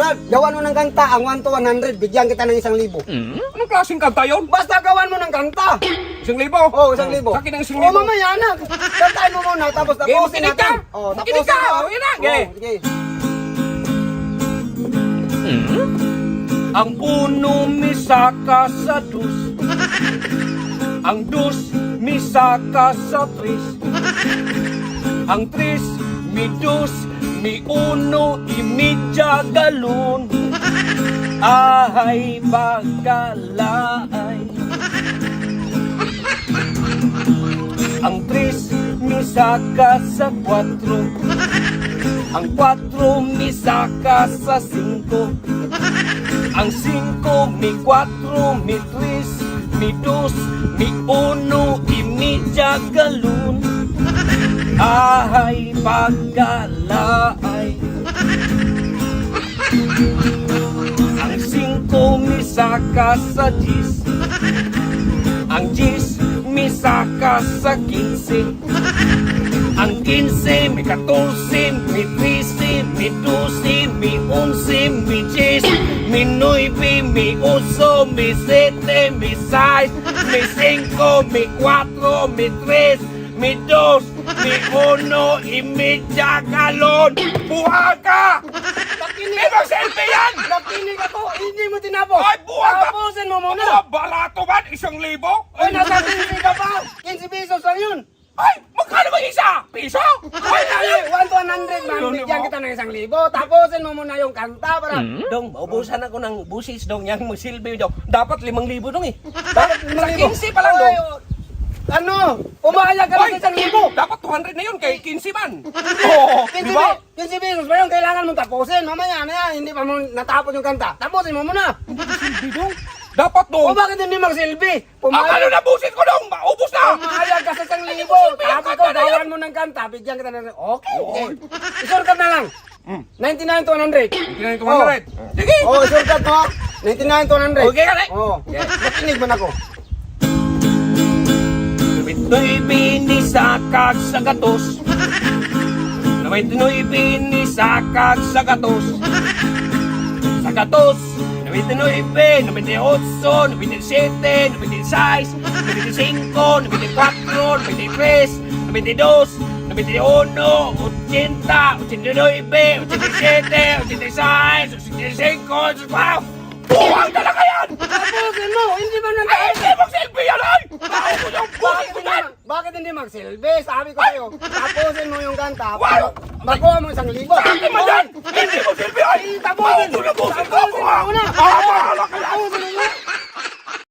Brad, gawan mo ng kanta, ang 1 to 100, bigyan kita ng isang libo. Anong klaseng kanta yun? Basta gawan mo ng kanta. Isang libo? Oo, oh, isang libo. Sa akin ang isang Oo, libo. mamaya na. Kantahin mo muna, tapos Okay, tapusin makinig ka. natin. Oo, Makinig tapusin ka. mo. Okay na, okay. Oo, sige. Ang uno misaka sa dus Ang dus misaka sa tris Ang tris mi dus mi uno imidya galon Ahay bagalaay Ang tris misaka sa kwatro Ang kwatro misaka sa singko ang 5, mi 4, mi 3, mi 2, mi 1, y mi jagalun. Ay, pagkalaay. Ang 5, mi saka sa 10. Ang 10, mi saka sa 15. Ang 15, mi 14, mi 13, mi 12, mi 11, mi 10, mi 9, mi 8, mi 7, mi 6, mi 5, mi 4, mi 3, mi 2, mi 1, y mi jagalon. Buha ka! Nakinig Ibang selfie yan! Nakinig ako, hindi mo tinapos. Ay, buwag ka! Tapusin mo muna. Ano, balato ba? Isang libo? Ay, nasa 15 ka pa. 15 pesos lang yun. Ay, magkano ba isa? Piso? Ay, Ay, 1 to 100 man, bigyan kita ng isang libo. Tapusin mo muna yung kanta para Dong, maubusan ako ng busis dong yang magsilbi dong. Dapat limang libo dong eh. Dapat Sa 15 pa lang dong. Oh, Ano? Umayag ka ng isang libo. Dapat 200 na yun kay 15 man. Oo, 15, di ba? pe- 15 pesos ba yun? Kailangan mong tapusin. Mamaya na yan, hindi pa mo natapos yung kanta. Tapusin mo muna. Silbi dong. Dapat O dong. bakit hindi magsilbi? Ang ano Pumayag, na busis ko dong? Maubos na. pumayag ka sa isang libo. Silbi yung Sabi ko, kanta na mo ng kanta. Bigyan kita ng... Okay, okay. Isurkat na lang. Hmm. 99 to 100. Hindi na 200. Sige. Oo, oh, isurkat mo. 99 to 100. Okay ka na. Oo. Makinig man ako. Nawito'y binisakag sa gatos. Nawito'y binisakag sa gatos. Sa gatos. Nawito'y bin, nawito'y otso, nawito'y sete, nawito'y sais, nawito'y cinco, nawito'y cuatro, nawito'y tres, nawito'y dos, nawito'y uno, ochenta, ochenta nueve, ochenta y siete, ochenta y seis, ochenta cinco, ochenta. Buwang talaga yan! Tapusin mo. Hindi ba Ay, nandahan? hindi mag-selfie yan ay! Naubos yung buhay ko bakit hindi magsilbi? Sabi ko sa'yo, tapusin mo yung kanta. Wow! Makuha mo isang libo. Bakit naman yan? Hindi mo silbi